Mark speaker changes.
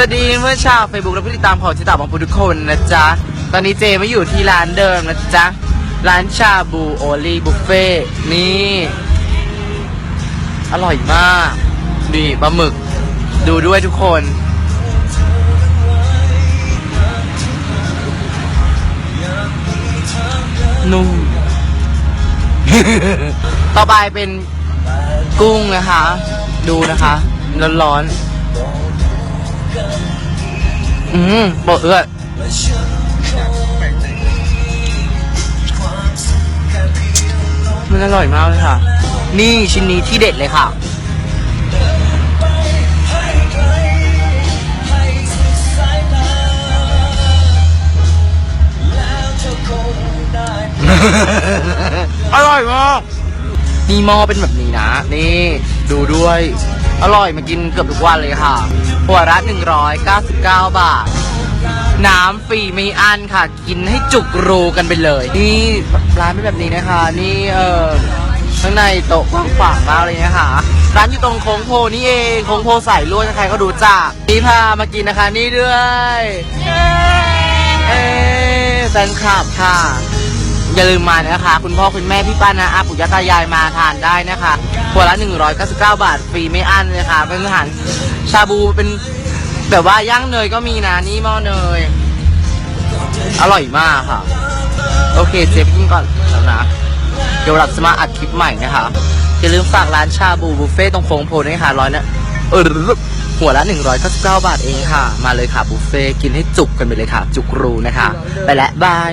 Speaker 1: วัสดีเมื่อชาวเฟซบุ๊กและผู้ติดตามของจิตาบางทุกคนนะจ๊ะ ตอนนี้เจไม่อยู่ที่ร้านเดิมนะจ๊ะ ร้านชาบูโอลีบุฟเฟ่นี่ อร่อยมากนี่ปลาหมึก ดูด้วยทุกคนนุ่ม ต่อไปเป็นกุ้งนะคะ ดูนะคะ ร้อนๆ อืมบอกเอื้อมันอร่อยมากเลยค่ะ นี่ชิ้นนี้ที่เด็ดเลยค่ะอร่อยมากนี่หม้อเป็นแบบนี้นะ นี่ ดูด้วย อร่อยมากินเกือบทุกวันเลยค่ะ หัวละ199 บาท น้ำฟรีไม่อั้นค่ะ กินให้จุกรูกันไปเลย นี่ร้านเป็นแบบนี้นะคะ นี่เออข้างในโต๊ะกว้างขวางมากเลยนะคะร้านอยู่ตรงโค้งโพนี่เองโค้งโพสายลวดใครก็ดูจักนี่พามากินนะคะ นี่ด้วย เอ้แฟนคลับค่ะ อย่าลืมมานะคะ คุณพ่อคุณแม่พี่ป้านะอาปู่ย่าตายายมาทานได้นะคะหัวละ 199 บาทฟรีไม่อั้นเลยค่ะ เป็นอาหารชาบูเป็นแบบว่าย่างเนยก็มีนะนี่หม้อเนย อร่อยมากค่ะ โอเคเจฟกินก่อนแล้วนะ เดี๋ยวราจะมาอัดคลิปใหม่นะคะอย่าลืมฝากร้านชาบูบุฟเฟ่ตรงโค้งโพด้วยค่ะร้อยเนี่ยเออหัวละ 199 บาทเองค่ะ มาเลยค่ะบุฟเฟ่กินให้จุกกันไปเลยค่ะ จุกรูนะคะ ไปแล้วบาย